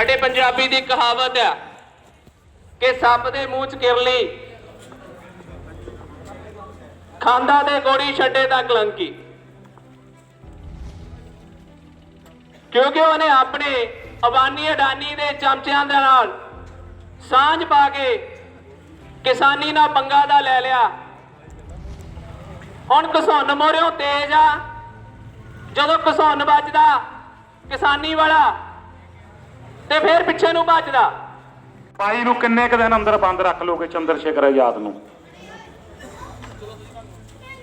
ਸਾਡੇ ਪੰਜਾਬੀ ਦੀ ਕਹਾਵਤ ਆ ਕਿ ਸੱਪ ਦੇ ਮੂੰਹ 'ਚ ਕਿਰਲੀ, ਖਾਂਦਾ ਤੇ ਗੋੜੀ ਛੱਡੇ ਤਾਂ ਕਲੰਕੀ। ਕਿਉਂਕਿ ਉਹਨੇ ਆਪਣੇ ਅਬਾਨੀ ਅਡਾਨੀ ਦੇ ਚਮਚਿਆਂ ਦੇ ਨਾਲ ਸਾਂਝ ਪਾ ਕੇ ਕਿਸਾਨੀ ਨਾਲ ਪੰਗਾ ਦਾ ਲੈ ਲਿਆ। ਹੁਣ ਕਿਸਾਨ ਮੋਰਿਓ ਤੇਜ ਆ। ਜਦੋਂ ਕਿਸਾਨ ਵੱਜਦਾ, ਕਿਸਾਨੀ ਵਾਲਾ ਤੇ ਫਿਰ ਪਿੱਛੇ ਨੂੰ ਭੱਜਦਾ। ਬਾਈ ਨੂੰ ਕਿੰਨੇ ਕੁ ਦਿਨ ਅੰਦਰ ਬੰਦ ਰੱਖ ਲੋਗੇ ਚੰਦਰ ਸ਼ੇਖਰ ਆਜ਼ਾਦ ਨੂੰ?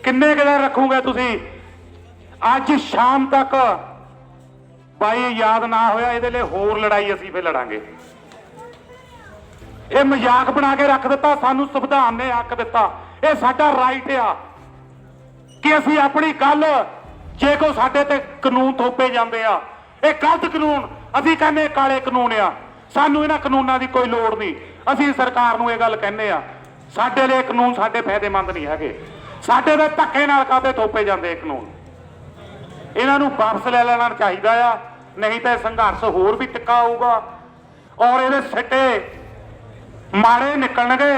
ਕਿੰਨੇ ਕੁ ਦਿਨ ਰੱਖੋਗੇ ਤੁਸੀਂ? ਅੱਜ ਸ਼ਾਮ ਤੱਕ ਬਾਈ ਆਜ਼ਾਦ ਨਾ ਹੋਇਆ, ਇਹਦੇ ਲਈ ਹੋਰ ਲੜਾਈ ਅਸੀਂ ਫੇਰ ਲੜਾਂਗੇ। ਇਹ ਮਜ਼ਾਕ ਬਣਾ ਕੇ ਰੱਖ ਦਿੱਤਾ, ਸਾਨੂੰ ਸੰਵਿਧਾਨ ਨੇ ਹੱਕ ਦਿੱਤਾ। ਇਹ ਸਾਡਾ ਰਾਈਟ ਆ ਕਿ ਅਸੀਂ ਆਪਣੀ ਗੱਲ, ਜੇ ਕੋ ਸਾਡੇ ਤੇ ਕਾਨੂੰਨ ਥੋਪੇ ਜਾਂਦੇ ਆ, ਇਹ ਗਲਤ ਕਾਨੂੰਨ ਅਸੀਂ ਕਹਿੰਦੇ ਕਾਲੇ ਕਾਨੂੰਨ ਆ। ਸਾਨੂੰ ਇਹਨਾਂ ਕਾਨੂੰਨਾਂ ਦੀ ਕੋਈ ਲੋੜ ਨਹੀਂ। ਅਸੀਂ ਸਰਕਾਰ ਨੂੰ ਇਹ ਗੱਲ ਕਹਿੰਦੇ ਆ ਸਾਡੇ ਲਈ ਕਾਨੂੰਨ ਸਾਡੇ ਫਾਇਦੇਮੰਦ ਨਹੀਂ ਹੈਗੇ। ਸਾਡੇ ਦੇ ਧੱਕੇ ਨਾਲ ਕਾਤੇ ਥੋਪੇ ਜਾਂਦੇ ਇਹ ਕਾਨੂੰਨ। ਇਹਨਾਂ ਨੂੰ ਵਾਪਸ ਲੈ ਲੈਣਾ ਚਾਹੀਦਾ ਆ ਨਹੀਂ ਤਾਂ ਇਹ ਸੰਘਰਸ਼ ਹੋਰ ਵੀ ਟਿੱਕਾ ਹੋਊਗਾ। ਔਰ ਇਹਦੇ ਸਿੱਟੇ ਮਾੜੇ ਨਿਕਲਣਗੇ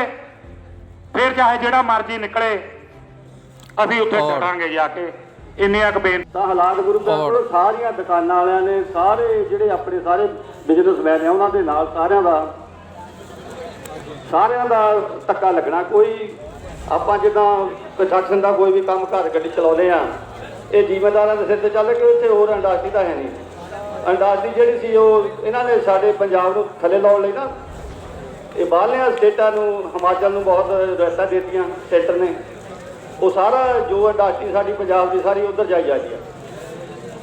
ਫਿਰ ਚਾਹੇ ਜਿਹੜਾ ਮਰਜ਼ੀ ਨਿਕਲੇ ਅਸੀਂ ਉੱਥੇ ਚੜਾਂਗੇ ਜਾ ਕੇ। ਇੰਨੀਆਂ ਕੁ ਬੇਨਤੀ ਤਾਂ ਹਾਲਾਤ ਗੁਰੂ ਘਰ ਕੋਲ ਸਾਰੀਆਂ ਦੁਕਾਨਾਂ ਵਾਲਿਆਂ ਨੇ ਸਾਰੇ ਜਿਹੜੇ ਆਪਣੇ ਸਾਰੇ ਬਿਜ਼ਨਸਮੈਨ ਨੇ ਉਹਨਾਂ ਦੇ ਨਾਲ ਸਾਰਿਆਂ ਦਾ ਸਾਰਿਆਂ ਦਾ ਧੱਕਾ ਲੱਗਣਾ। ਕੋਈ ਆਪਾਂ ਜਿੱਦਾਂ ਕੰਸਟਰਕਸ਼ਨ ਦਾ ਕੋਈ ਵੀ ਕੰਮ ਘਰ ਗੱਡੀ ਚਲਾਉਂਦੇ ਆ ਇਹ ਜ਼ਿਮੀਂਦਾਰਾਂ ਦੇ ਸਿਰ ਤੇ ਚੱਲ ਕੇ ਇੱਥੇ ਹੋਰ ਇੰਡਸਟਰੀ ਤਾਂ ਹੈ ਨਹੀਂ। ਇੰਡਸਟਰੀ ਜਿਹੜੀ ਸੀ ਉਹ ਇਹਨਾਂ ਨੇ ਸਾਡੇ ਪੰਜਾਬ ਨੂੰ ਥੱਲੇ ਲਾਉਣ ਲਈ ਨਾ ਇਹ ਬਾਹਰਲੀਆਂ ਸਟੇਟਾਂ ਨੂੰ ਹਿਮਾਚਲ ਨੂੰ ਬਹੁਤ ਰਸਤਾ ਦਿੱਤੀਆਂ ਸੈਂਟਰ ਨੇ। ਉਹ ਸਾਰਾ ਜੋ ਇੰਡਸਟਰੀ ਸਾਡੀ ਪੰਜਾਬ ਦੀ ਸਾਰੀ ਉਧਰ ਜਾਈ ਜਾਂਦੀ ਆ।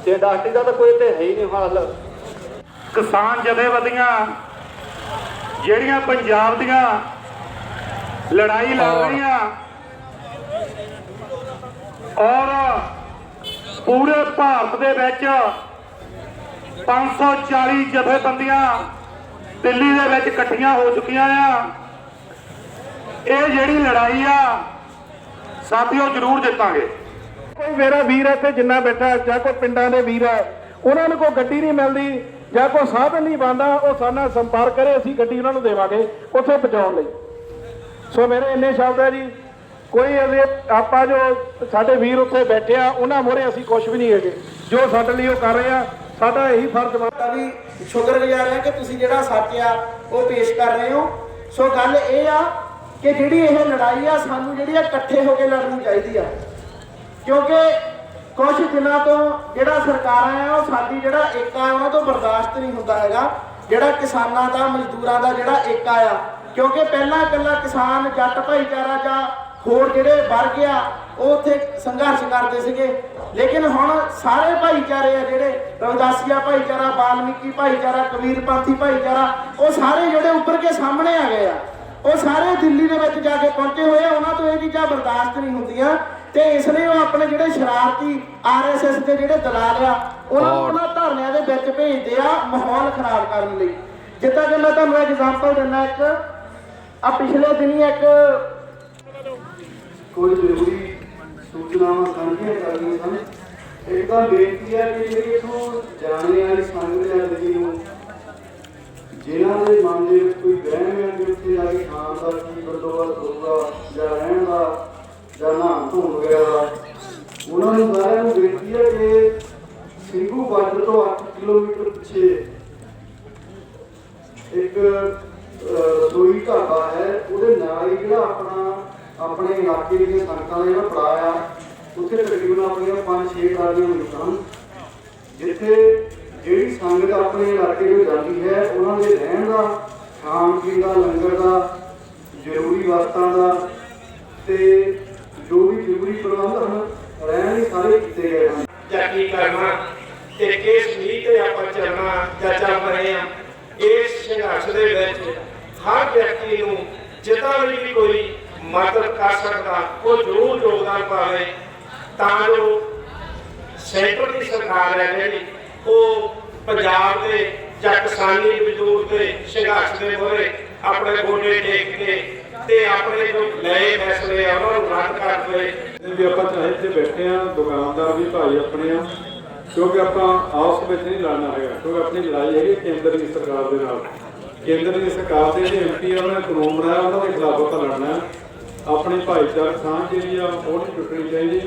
ਤੇ ਇੰਡਸਟਰੀ ਦਾ ਤਾਂ ਕੋਈ ਇੱਥੇ ਹੈ ਹੀ ਨਹੀਂ ਹਾਲ ਕਿਸਾਨ ਜਥੇਬੰਦੀਆਂ ਜਿਹੜੀਆਂ ਪੰਜਾਬ ਦੀਆਂ ਲੜਾਈ ਲੜ ਰਹੀਆਂ ਔਰ ਪੂਰੇ ਭਾਰਤ ਦੇ ਵਿੱਚ 540 ਜਥੇਬੰਦੀਆਂ ਦਿੱਲੀ ਦੇ ਵਿੱਚ ਇਕੱਠੀਆਂ ਹੋ ਚੁੱਕੀਆਂ ਆ। ਇਹ ਜਿਹੜੀ ਲੜਾਈ ਆ ਸਾਥੀਓ ਜ਼ਰੂਰ ਜਿੱਤਾਂਗੇ। ਕੋਈ ਮੇਰਾ ਵੀਰ ਇੱਥੇ ਜਿੰਨਾ ਬੈਠਾ ਜਾਂ ਕੋਈ ਪਿੰਡਾਂ ਦੇ ਵੀਰ ਹੈ ਉਹਨਾਂ ਨੂੰ ਕੋਈ ਗੱਡੀ ਨਹੀਂ ਮਿਲਦੀ ਜਾਂ ਕੋਈ ਸਾਧਨ ਨਹੀਂ ਬੰਦਾ ਉਹ ਸਾਡੇ ਨਾਲ ਸੰਪਰਕ ਕਰੇ ਅਸੀਂ ਗੱਡੀ ਉਹਨਾਂ ਨੂੰ ਦੇਵਾਂਗੇ ਉੱਥੇ ਪਹੁੰਚਾਉਣ ਲਈ। ਸੋ ਮੇਰੇ ਇੰਨੇ ਸ਼ਬਦ ਹੈ ਜੀ ਕੋਈ ਅਜੇ ਆਪਾਂ ਜੋ ਸਾਡੇ ਵੀਰ ਉੱਥੇ ਬੈਠੇ ਆ ਉਹਨਾਂ ਮੋਰੇ ਅਸੀਂ ਕੁਝ ਵੀ ਨਹੀਂ ਹੈਗੇ। ਜੋ ਸਾਡੇ ਲਈ ਉਹ ਕਰ ਰਹੇ ਆ ਸਾਡਾ ਇਹੀ ਫਰਜ਼ ਬਣਦਾ ਵੀ ਸ਼ੁਕਰਗੁਜ਼ਾਰ ਹਾਂ ਕਿ ਤੁਸੀਂ ਜਿਹੜਾ ਸੱਚ ਆ ਉਹ ਪੇਸ਼ ਕਰ ਰਹੇ ਹੋ। ਸੋ ਗੱਲ ਇਹ ਆ ਕਿ ਜਿਹੜੀ ਇਹ ਲੜਾਈ ਆ, ਸਾਨੂੰ ਜਿਹੜੀ ਆ ਇਕੱਠੇ ਹੋ ਕੇ ਲੜਨੀ ਚਾਹੀਦੀ ਆ। ਕਿਉਂਕਿ ਕੁਝ ਦਿਨਾਂ ਤੋਂ ਜਿਹੜਾ ਸਰਕਾਰਾਂ ਆ, ਉਹ ਸਾਡੀ ਜਿਹੜਾ ਏਕਾ ਆ, ਉਹਨਾਂ ਤੋਂ ਬਰਦਾਸ਼ਤ ਨਹੀਂ ਹੁੰਦਾ ਹੈਗਾ। ਜਿਹੜਾ ਕਿਸਾਨਾਂ ਦਾ, ਮਜ਼ਦੂਰਾਂ ਦਾ ਜਿਹੜਾ ਏਕਾ ਆ। ਕਿਉਂਕਿ ਪਹਿਲਾਂ ਇਕੱਲਾ ਕਿਸਾਨ ਜੱਟ ਭਾਈਚਾਰਾ ਜਾਂ ਹੋਰ ਜਿਹੜੇ ਵਰਗ ਆ, ਉਹ ਉੱਥੇ ਸੰਘਰਸ਼ ਕਰਦੇ ਸੀਗੇ। ਲੇਕਿਨ ਹੁਣ ਸਾਰੇ ਭਾਈਚਾਰੇ ਆ ਜਿਹੜੇ, ਰਵਦਾਸੀਆ ਭਾਈਚਾਰਾ ਬਾਲਮੀਕੀ ਭਾਈਚਾਰਾ, ਕਬੀਰਪੰਥੀ ਭਾਈਚਾਰਾ, ਉਹ ਸਾਰੇ ਜਿਹੜੇ ਉੱਪਰ ਕੇ ਸਾਹਮਣੇ ਆ ਗਏ ਆ। ਉਹ ਸਾਰੇ ਦਿੱਲੀ ਦੇ ਵਿੱਚ ਜਾ ਕੇ ਪਹੁੰਚੇ ਹੋਏ ਆ ਉਹਨਾਂ ਤੋਂ ਇਹ ਚੀਜ਼ਾਂ ਬਰਦਾਸ਼ਤ ਨਹੀਂ ਹੁੰਦੀਆਂ। ਤੇ ਇਸ ਲਈ ਉਹ ਆਪਣੇ ਜਿਹੜੇ ਸ਼ਰਾਰਤੀ ਆਰਐਸਐਸ ਦੇ ਜਿਹੜੇ ਦਲਾਲ ਆ ਉਹਨਾਂ ਨੂੰ ਉਹਨਾਂ ਧਰਨਿਆਂ ਦੇ ਵਿੱਚ ਭੇਜਦੇ ਆ ਮਾਹੌਲ ਖਰਾਬ ਕਰਨ ਲਈ। ਜਿੱਦਾਂ ਕਿ ਮੈਂ ਤੁਹਾਨੂੰ ਐਗਜ਼ਾਮਪਲ ਦਿੰਦਾ ਇੱਕ ਆ ਪਿਛਲੇ ਦਿਨੀ ਇੱਕ ਕੋਈ ਜ਼ਰੂਰੀ ਸੂਚਨਾਵਾਂ ਸਾਂਝੀਆਂ ਕਰਨੀਆਂ ਸਨ। ਇੱਕ ਤਾਂ ਬੇਨਤੀ ਹੈ ਕਿ ਜਿਹੜੀ ਇਥੋਂ ਜਾਣੇ ਵਾਲੀ ਸੰਗਤ ਹੈ ਦਿੱਲੀ ਨੂੰ ਜਿਨ੍ਹਾਂ ਦੇ ਮਨ ਦੇ ਵਿੱਚ ਕੋਈ ਵਹਿਮ ਹੈ ਕਿ ਉੱਥੇ ਜਾ ਕੇ ਖਾਣ ਦਾ ਕੀ ਬੰਦੋਬਸਤ ਹੋਊਗਾ ਜਾਂ ਰਹਿਣ ਦਾ ਜਾਂ ਨਹਾਉਣ ਧੋਣ ਵਗੈਰਾ ਦਾ। ਉਹਨਾਂ ਨੂੰ ਸਾਰਿਆਂ ਨੂੰ ਬੇਨਤੀ ਹੈ ਕਿ ਸਿੰਘੂ ਬਾਰਡਰ ਤੋਂ 8 ਕਿਲੋਮੀਟਰ ਪਿੱਛੇ ਇੱਕ ਰਸੋਈ ਢਾਬਾ ਹੈ। ਉਹਦੇ ਨਾਲ ਹੀ ਜਿਹੜਾ ਆਪਣਾ, ਆਪਣੇ ਇਲਾਕੇ ਦੀਆਂ ਸੰਗਤਾਂ ਦਾ ਜਿਹੜਾ ਪੜਾਅ ਆ ਉੱਥੇ ਤਕਰੀਬਨ ਆਪਣੀਆਂ 5-6 ਟਰਾਲੀਆਂ ਮਿਲਦੀਆਂ ਜਿੱਥੇ ਜਿਹੜੀ ਸੰਗਤ ਆਪਣੇ ਇਲਾਕੇ ਵਿੱਚ ਜਾਂਦੀ ਹੈ, ਉਹਨਾਂ ਦੇ ਰਹਿਣ ਦਾ, ਖਾਣ ਪੀਣ ਦਾ, ਲੰਗਰ ਦਾ, ਜ਼ਰੂਰੀ ਵਸਤਾਂ ਦਾ ਤੇ ਜੋ ਵੀ ਜ਼ਰੂਰੀ ਪ੍ਰਬੰਧ ਹਨ, ਰਹਿਣ ਲਈ ਸਾਰੇ ਕੀਤੇ ਗਏ ਹਨ। ਜਾਂ ਕੀ ਕਰਨਾ ਤੇ ਕਿਸ ਨੀਤ ਤੇ ਆਪਾਂ ਚੱਲਣਾ ਜਾਂ ਚੱਲ ਰਹੇ ਆ। ਇਸ ਸੰਘਰਸ਼ ਦੇ ਵਿੱਚ ਹਰ ਵਿਅਕਤੀ ਨੂੰ ਜਿੱਦਾਂ ਵੀ ਕੋਈ ਮਦਦ ਕਰ ਸਕਦਾ, ਉਹ ਜ਼ਰੂਰ ਯੋਗਦਾਨ ਪਾਵੇ। ਤਾਂ ਜੋ ਸੈਂਟਰ ਦੀ ਸਰਕਾਰ ਹੈ ਜਿਹੜੀ ਉਹ ਪੰਜਾਬ ਦੇ ਜਾਂ ਕਿਸਾਨੀ ਮਜ਼ਦੂਰ ਦੇ ਸੰਘਰਸ਼ ਦੇ ਮੋਰੇ ਆਪਣੇ ਗੋਡੇ ਟੇਕ ਕੇ ਤੇ ਆਪਣੇ ਜੋ ਲਏ ਫੈਸਲੇ ਆ, ਉਹਨਾਂ ਨੂੰ ਰੱਦ ਕਰ ਵੀ ਆਪਾਂ ਚਾਹੇ ਇੱਥੇ ਬੈਠੇ ਆ ਦੁਕਾਨਦਾਰ ਵੀ ਭਾਈ ਆਪਣੇ ਆ, ਕਿਉਂਕਿ ਆਪਾਂ ਆਪਸ ਵਿੱਚ ਨਹੀਂ ਲੜਨਾ ਹੈਗਾ, ਕਿਉਂਕਿ ਆਪਣੀ ਲੜਾਈ ਹੈਗੀ ਕੇਂਦਰ ਦੀ ਸਰਕਾਰ ਦੇ ਨਾਲ। ਕੇਂਦਰ ਦੀ ਸਰਕਾਰ ਦੇ ਜਿਹੜੇ ਐਮਪੀ ਆ, ਉਹਨਾਂ ਨੇ ਕਾਨੂੰਨ ਬਣਾਇਆ, ਉਹਨਾਂ ਦੇ ਖਿਲਾਫ ਆਪਾਂ ਲੜਨਾ ਹੈ। ਭਾਈਚਾਰਕ ਸਾਂਝ ਜਿਹੜੀ ਆ, ਉਹ ਨਹੀਂ ਟੁੱਟਣੀ ਚਾਹੀਦੀ।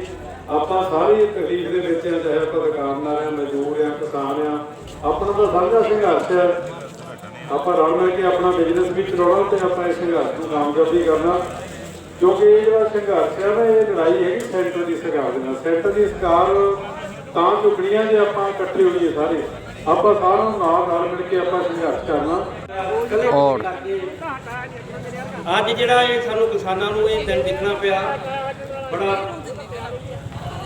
ਆਪਾਂ ਸਾਰੀ ਤਕਲੀਫ ਦੇ ਵਿੱਚ ਆ ਚਾਹੇ ਆਪਾਂ ਦੁਕਾਨਦਾਰ ਆ ਮਜ਼ਦੂਰ ਆ ਕਿਸਾਨ ਆ ਆਪਣਾ ਤਾਂ ਸਾਂਝਾ ਸੰਘਰਸ਼ ਹੈ ਆਪਾਂ ਰਲ ਮਿਲ ਕੇ ਆਪਣਾ ਬਿਜ਼ਨਸ ਵੀ ਚਲਾਉਣਾ ਤੇ ਆਪਾਂ ਇਸ ਸੰਘਰਸ਼ ਨੂੰ ਕਾਮਯਾਬੀ ਕਰਨਾ। ਕਿਉਂਕਿ ਇਹ ਜਿਹੜਾ ਸੰਘਰਸ਼ ਹੈ ਨਾ ਇਹ ਲੜਾਈ ਹੈਗੀ ਸੈਂਟਰ ਦੀ ਸਰਕਾਰ ਦੇ ਨਾਲ। ਸੈਂਟਰ ਦੀ ਸਰਕਾਰ ਤਾਂ ਝੁਕਣੀਆਂ ਜੇ ਆਪਾਂ ਇਕੱਠੇ ਹੋਈਏ ਸਾਰੇ। ਆਪਾਂ ਸਾਰਿਆਂ ਨੂੰ ਨਾਲ ਨਾਲ ਮਿਲ ਕੇ ਆਪਾਂ ਸੰਘਰਸ਼ ਕਰਨਾ। ਅੱਜ ਜਿਹੜਾ ਇਹ ਸਾਨੂੰ ਕਿਸਾਨਾਂ ਨੂੰ ਇਹ ਦਿਨ ਦੇਖਣਾ ਪਿਆ ਬੜਾ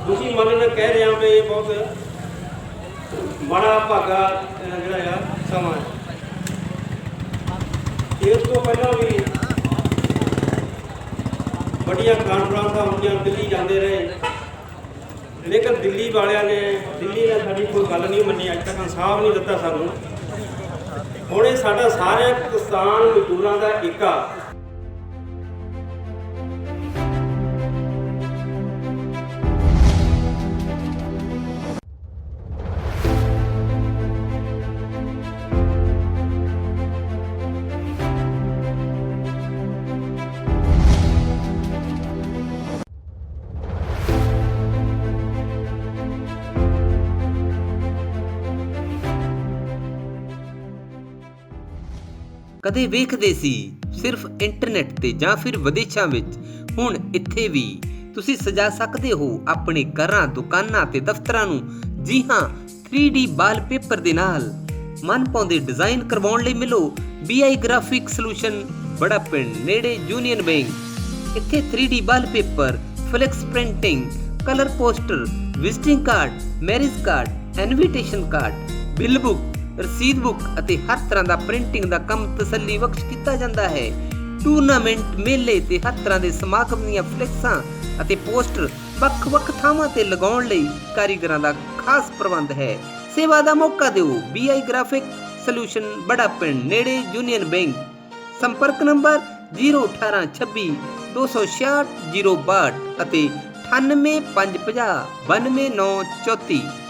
ਦੁਖੀ ਮਨ ਨਾਲ ਕਹਿ ਰਿਹਾ ਵੀ ਇਹ ਬਹੁਤ ਮਾੜਾ ਭਾਗਾ ਜਿਹੜਾ ਆ, ਸਮਾਂ ਹੈ। ਇਸ ਤੋਂ ਪਹਿਲਾਂ ਵੀ ਵੱਡੀਆਂ ਕਾਨਫਰੰਸਾਂ ਹੁੰਦੀਆਂ ਦਿੱਲੀ ਜਾਂਦੇ ਰਹੇ, ਲੇਕਿਨ ਦਿੱਲੀ ਵਾਲਿਆਂ ਨੇ, ਦਿੱਲੀ ਨੇ ਸਾਡੀ ਕੋਈ ਗੱਲ ਨਹੀਂ ਮੰਨੀ, ਅੱਜ ਤੱਕ ਇਨਸਾਫ ਨਹੀਂ ਦਿੱਤਾ ਸਾਨੂੰ। ਹੁਣ ਇਹ ਸਾਡਾ ਸਾਰੇ ਕਿਸਾਨ ਮਜ਼ਦੂਰਾਂ ਦਾ ਏਕਾ। ਕਦੇ ਵੇਖਦੇ ਸੀ ਸਿਰਫ ਇੰਟਰਨੈਟ ਤੇ ਜਾਂ ਫਿਰ ਵਿਦੇਸ਼ਾਂ ਵਿੱਚ? ਹੁਣ ਇੱਥੇ ਵੀ। ਤੁਸੀਂ ਸਜਾ ਸਕਦੇ ਹੋ ਆਪਣੇ ਘਰਾਂ, ਦੁਕਾਨਾਂ ਤੇ ਦਫ਼ਤਰਾਂ ਨੂੰ? ਜੀ ਹਾਂ 3D ਵਾਲਪੇਪਰ ਦੇ ਨਾਲ। ਮਨ ਪਾਉਂਦੇ ਡਿਜ਼ਾਈਨ ਕਰਵਾਉਣ ਲਈ ਮਿਲੋ BI ਗ੍ਰਾਫਿਕ ਸੋਲੂਸ਼ਨ ਬੜਾ ਪਿੰਡ, ਨੇੜੇ ਯੂਨੀਅਨ ਬੈਂਕ ਇੱਥੇ 3D wallpaper flex printing colour poster visiting card marriage card invitation card bill book ਰਸੀਦ ਬੁੱਕ ਅਤੇ ਹਰ ਤਰ੍ਹਾਂ ਦਾ ਪ੍ਰਿੰਟਿੰਗ ਦਾ ਕੰਮ ਤਸੱਲੀ ਬਖਸ਼ ਕੀਤਾ ਜਾਂਦਾ ਹੈ। ਟੂਰਨਾਮੈਂਟ ਮੇਲੇ ਤੇ ਹਰ ਤਰ੍ਹਾਂ ਦੇ ਸਮਾਗਮ ਦੀਆਂ ਫਲੈਕਸਾਂ ਅਤੇ ਪੋਸਟਰ ਵੱਖ-ਵੱਖ ਥਾਵਾਂ ਤੇ ਲਗਾਉਣ ਲਈ ਕਾਰੀਗਰਾਂ ਦਾ ਖਾਸ ਪ੍ਰਬੰਧ ਹੈ। ਸੇਵਾ ਦਾ ਮੌਕਾ ਦਿਓ। BI ਗ੍ਰਾਫਿਕ ਸੋਲੂਸ਼ਨ ਬੜਾ ਪਿੰਡ, ਨੇੜੇ ਯੂਨੀਅਨ ਬੈਂਕ ਸੰਪਰਕ ਨੰਬਰ 01826 266 062 ਅਤੇ 98550 92934